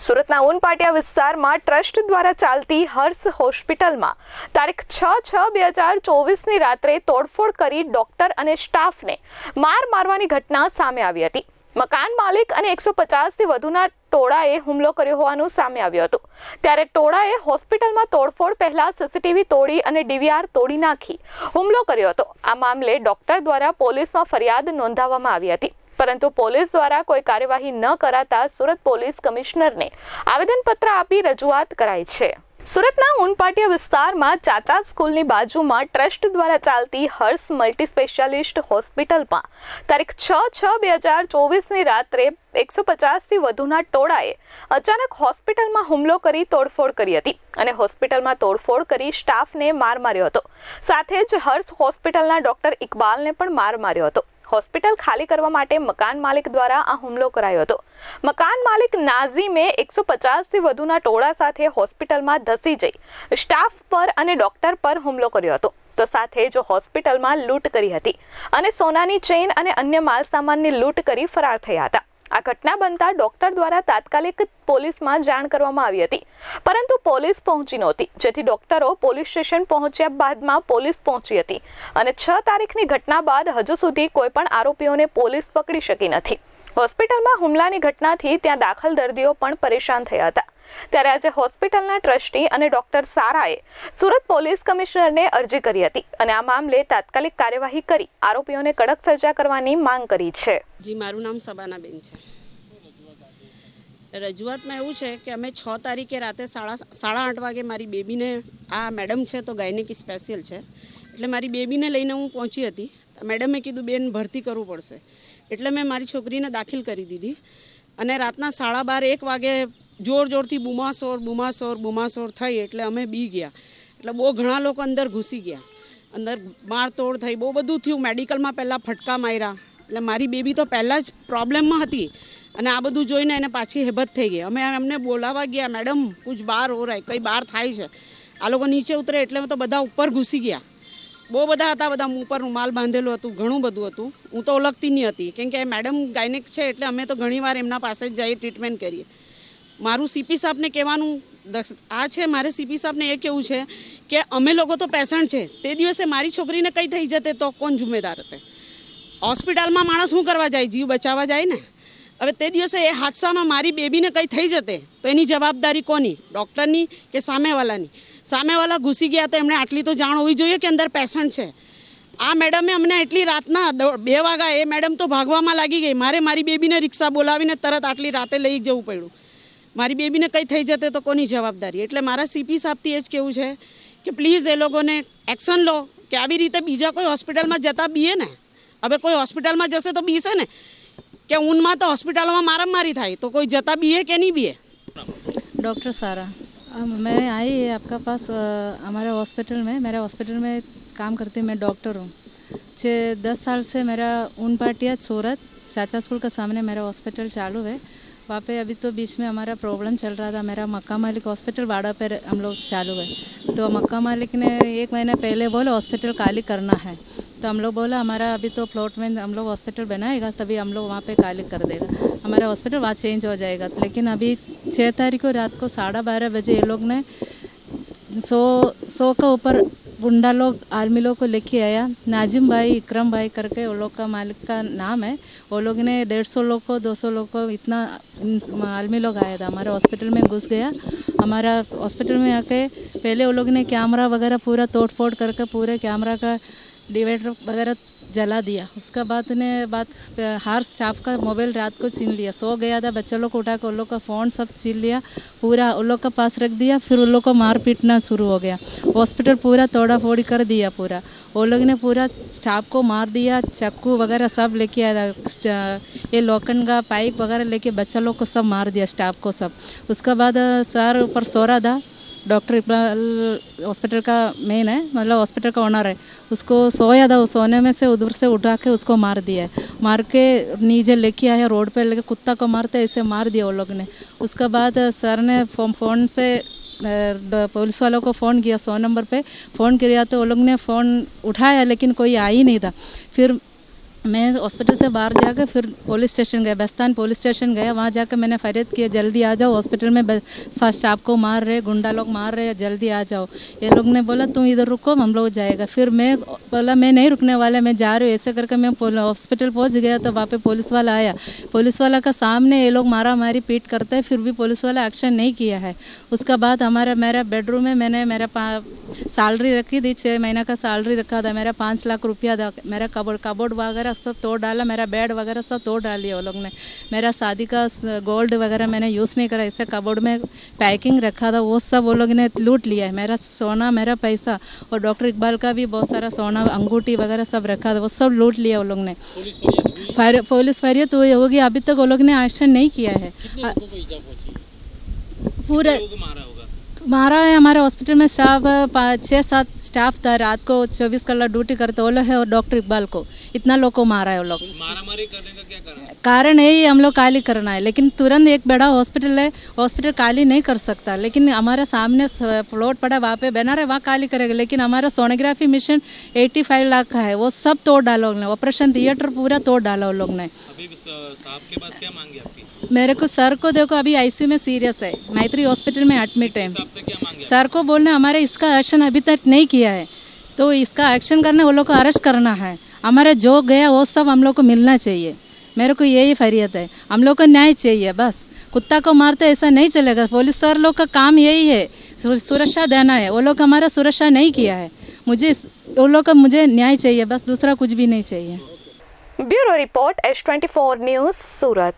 સુરતના ઉનપાટિયા વિસ્તારમાં ટ્રસ્ટ દ્વારા ચાલતી હર્ષ હોસ્પિટલમાં તારીખ છ છ બે હજાર ચોવીસની રાત્રે તોડફોડ કરી ડોક્ટર અને સ્ટાફને માર મારવાની ઘટના સામે આવી હતી. મકાન માલિક અને એકસો પચાસથી વધુના ટોળાએ હુમલો કર્યો હોવાનું સામે આવ્યું હતું. ત્યારે ટોળાએ હોસ્પિટલમાં તોડફોડ પહેલા સીસીટીવી તોડી અને ડીવીઆર તોડી નાખી હુમલો કર્યો હતો. આ મામલે ડોક્ટર દ્વારા પોલીસમાં ફરિયાદ નોંધાવવામાં આવી હતી. પરંતુ પોલીસ દ્વારા કોઈ કાર્યવાહી ન કરાતા સુરત પોલીસ કમિશનરને આવેદનપત્ર આપી રજૂઆત કરાઈ છે. સુરતના ઉનપાટિયા વિસ્તારમાં ચાચા સ્કૂલની બાજુમાં ટ્રસ્ટ દ્વારા ચાલતી હર્ષ મલ્ટી સ્પેશિયાલિસ્ટ હોસ્પિટલમાં તારીખ છ છ બે હજાર ચોવીસની રાત્રે એકસો પચાસથી વધુના ટોળાએ અચાનક હોસ્પિટલમાં હુમલો કરી તોડફોડ કરી હતી અને હોસ્પિટલમાં તોડફોડ કરી સ્ટાફને માર માર્યો હતો. સાથે જ હર્ષ હોસ્પિટલના ડોક્ટર ઇકબાલને પણ માર માર્યો હતો. હોસ્પિટલ ખાલી કરવા માટે મકાન માલિક દ્વારા આ હુમલો કરાયો હતો. મકાન માલિક નાઝીમે એકસો પચાસથી વધુના ટોળા સાથે હોસ્પિટલમાં ધસી જઈ સ્ટાફ પર અને ડોક્ટર પર હુમલો કર્યો હતો. તો સાથે જ હોસ્પિટલમાં લૂંટ કરી હતી અને સોનાની ચેઇન અને અન્ય માલસામાનની લૂંટ કરી ફરાર થયા હતા. આ ઘટના બનતા ડોક્ટર દ્વારા તાત્કાલિક પોલીસમાં જાણ કરવામાં આવી હતી. પરંતુ પોલીસ પહોંચી નહોતી. જેથી ડોક્ટરો પોલીસ સ્ટેશન પહોંચ્યા બાદમાં પોલીસ પહોંચી હતી. અને છ તારીખની ઘટના બાદ હજુ સુધી કોઈ પણ આરોપીઓને પોલીસ પકડી શકી નથી. હોસ્પિટલમાં હુમલાની ઘટનાથી ત્યાં દાખલ દર્દીઓ પણ પરેશાન થયા હતા. ત્યારે આજે હોસ્પિટલના ટ્રસ્ટી અને ડોક્ટર સારાએ સુરત પોલીસ કમિશનરને અરજી કરી હતી અને આ મામલે તાત્કાલિક કાર્યવાહી કરી. આરોપીઓને કડક સજા કરવાની માંગ કરી છે. જી, મારું નામ સબાનાબેન છે. રજૂઆતમાં એવું છે કે અમે છ તારીખે રાતે સાડા સાડા આઠ વાગે મારી બેબીને, આ મેડમ છે તો ગાયનેકી સ્પેશિયલ છે, એટલે મારી બેબીને લઈને હું પહોંચી હતી. મેડમે કીધું, બેન, ભરતી કરવું પડશે. એટલે મેં મારી છોકરીને દાખલ કરી દીધી. અને રાતના સાડા બાર એક વાગે જોર જોરથી બુમાસોર બુમાસોર બુમાસોર થઈ એટલે અમે બી ગયા. એટલે બહુ ઘણા લોકો અંદર ઘૂસી ગયા. અંદર મારતોડ થઈ, બહુ બધું થયું. મેડિકલમાં પહેલાં ફટકા માર્યા. એટલે મારી બેબી તો પહેલાં જ પ્રોબ્લેમમાં હતી. અને આ બધું જોઈને એને પાછી હેબત થઈ ગઈ. અમે એમને બોલાવા ગયા, મેડમ, કુછ બહાર હો રહે કંઈ બહાર થાય છે. આ લોકો નીચે ઉતરે એટલે તો બધા ઉપર ઘૂસી ગયા. બહુ બધા હતા, બધા મું પર રૂમાલ બાંધેલું હતું, ઘણું બધું હતું. હું તો ઓળખતી નહીં હતી. કેમ કે મેડમ ગાયનેક છે એટલે અમે તો ઘણીવાર એમના પાસે જ જઈએ ટ્રીટમેન્ટ કરીએ. મારું સીપી સાહેબને કહેવાનું આ છે, મારે સીપી સાહેબને એ કેવું છે કે અમે લોકો તો પેશન્ટ છે. તે દિવસે મારી છોકરીને કંઈ થઈ જતે તો કોણ જુમેદાર હતે? હોસ્પિટલમાં માણસ શું કરવા જાય? જીવ બચાવવા જાય ને? હવે તે દિવસે એ હાદસામાં મારી બેબીને કંઈ થઈ જતે? તો એની જવાબદારી કોની? ડૉક્ટરની કે સામેવાલાની? સામેવાળા ઘૂસી ગયા તો એમણે આટલી તો જાણ હોવી જોઈએ કે અંદર પેશન્ટ છે? આ મેડમે અમને એટલી રાતના બે વાગ્યા, એ મેડમ તો ભાગવામાં લાગી ગઈ. મારે મારી બેબીને રિક્ષા બોલાવીને તરત આટલી રાતે લઈ જવું પડ્યું. મારી બેબીને કંઈ થઈ જતે તો કોની જવાબદારી? એટલે મારા સીપી સાહેબથી એ જ કેવું છે કે પ્લીઝ એ લોકોને એક્શન લો કે આવી રીતે બીજા કોઈ હોસ્પિટલમાં જતા બીએ ને. હવે કોઈ હોસ્પિટલમાં જશે તો બીશે ને. કે ઊનમાં તો હોસ્પિટલોમાં મારામારી થાય. તો કોઈ જતા બીએ કે નહીં બીએ? ડૉક્ટર સારા. मैं आई आपका पास हमारे हॉस्पिटल में। मेरे हॉस्पिटल में काम करती हूँ, मैं डॉक्टर हूँ। छः, दस साल से मेरा ऊन पाटिया सूरत। चाचा स्कूल के सामने मेरा हॉस्पिटल चालू है। वहाँ पे अभी तो बीच में हमारा प्रॉब्लम चल रहा था। मेरा मक्का मालिक हॉस्पिटल वाड़ा पर हम लोग चालू है। तो मक्का मालिक ने एक महीने पहले बोले हॉस्पिटल खाली करना है। तो हम लोग बोला, हमारा अभी तो प्लॉट में हम लोग हॉस्पिटल बनाएगा, तभी हम लोग वहाँ पे खाली कर देगा। हमारा हॉस्पिटल वहाँ चेंज हो जाएगा। लेकिन अभी छः तारीख को रात को साढ़े बारह बजे ये लोग ने सौ सौ के ऊपर गुंडा लोग, आर्मी लोग को लेके आया। नाजिम भाई, इकरम भाई करके वो लोग का मालिक का नाम है। वो लोग ने डेढ़ सौ लोग को, दो सौ लोग को इतना आर्मी लोग आया था। हमारे हॉस्पिटल में घुस गया। हमारा हॉस्पिटल में आके पहले वो लोग ने कैमरा वगैरह पूरा तोड़ फोड़ करके पूरे कैमरा का डिवाइडर वगैरह जला दिया। उसका बाद ने बाद हर स्टाफ का मोबाइल रात को छीन लिया। सो गया था, बच्चे लोग को उठा के, उन लोग का फ़ोन सब छीन लिया, पूरा उन लोग का पास रख दिया, फिर उन लोग को मार पीटना शुरू हो गया। हॉस्पिटल पूरा तोड़ा फोड़ी कर दिया पूरा। वो लोग ने पूरा स्टाफ को मार दिया, चाकू वगैरह सब लेके आया ये लोखंड का पाइप वगैरह लेके बच्चा लोग को सब मार दिया, स्टाफ को सब। उसके बाद सर ऊपर सो रहा था। डॉक्टर इकबाल हॉस्पिटल का मेन है मतलब हॉस्पिटल का ओनर है। उसको सोया था सोने में से उधर से उठा के उसको मार दिया है। मार के नीचे लेके आया, रोड पे लेके कुत्ता को मारते, ऐसे मार दिया वो लोग ने। उसके बाद सर ने फ़ोन फ़ोन से पुलिस वालों को फ़ोन किया, सौ नंबर पे। फ़ोन किया तो वो लोग ने फ़ोन उठाया, लेकिन कोई आ ही नहीं था। फिर मैं हॉस्पिटल से बाहर जाकर फिर पुलिस स्टेशन गया बस्तान पुलिस स्टेशन गया वहाँ जाकर मैंने फरियाद किया, जल्दी आ जाओ हॉस्पिटल में स्टाफ को मार रहे गुंडा लोग मार रहे, जल्दी आ जाओ। ये लोग ने बोला, तुम इधर रुको, हम लोग जाएगा। फिर मैं बोला, मैं नहीं रुकने वाला, मैं जा रही हूँ। ऐसे करके मैं हॉस्पिटल पहुँच गया तो वहाँ पर पुलिस वाला आया। पुलिस वाला का सामने ये लोग मारा मारी, पीट करते फिर भी पुलिस वाला एक्शन नहीं किया है। उसका बाद हमारा, मेरा बेडरूम में मैंने मेरा सैलरी रखी थी छः महीना का सैलरी रखा था मेरा पाँच लाख रुपया था मेरा कबोर्ड कबोर्ड वगैरह सब तोड़ डाला मेरा बेड वगैरह सब तोड़ डाली वो लोग ने। मेरा शादी का गोल्ड वगैरह मैंने यूज़ नहीं करा ऐसे कबोर्ड में पैकिंग रखा था वो सब वो लोग ने लूट लिया है। मेरा सोना मेरा पैसा और डॉक्टर इकबाल का भी बहुत सारा सोना अंगूठी वगैरह सब रखा था वो सब लूट लिया वो लोग ने। फायर- पुलिस फरियाद हुई होगी अभी तक वो लोग ने एक्शन नहीं किया है। पूरे मारा है हमारे हॉस्पिटल में स्टाफ छः सात स्टाफ था रात को चौबीस घंटा ड्यूटी करते वो लोग है और डॉक्टर इकबाल को। इतना लोग को मारा है वो लोग। कारण है? यही हम लोग काली करना है लेकिन तुरंत एक बड़ा हॉस्पिटल है हॉस्पिटल काली नहीं कर सकता लेकिन हमारे सामने प्लॉट पड़ा वहाँ पे बैनर है वहाँ काली करेगा लेकिन हमारा सोनोग्राफी मिशन 85 लाख का है वो सब तोड़ डाला लोग ने ऑपरेशन थिएटर पूरा तोड़ डाला वो लोग ने। अभी साहब के पास क्या मांगे आपकी? मेरे को सर को देखो, अभी आईसीयू में सीरियस है। मैत्री हॉस्पिटल में एडमिट है। सर को बोलना, हमारे इसका एक्शन अभी तक नहीं किया है। तो इसका एक्शन करना, वो लोग को अरेस्ट करना है। हमारा जो गया, वो सब हम लोग को मिलना चाहिए। मेरे को यही फरियत है। हम लोग को न्याय चाहिए, बस। कुत्ता को मारते ऐसा नहीं चलेगा। पुलिस सर लोग का काम यही है। सुरक्षा देना है। वो लोग हमारा सुरक्षा नहीं किया है। मुझे वो लोग का मुझे न्याय चाहिए, बस। दूसरा कुछ भी नहीं चाहिए। Bureau report S twenty four news, Surat.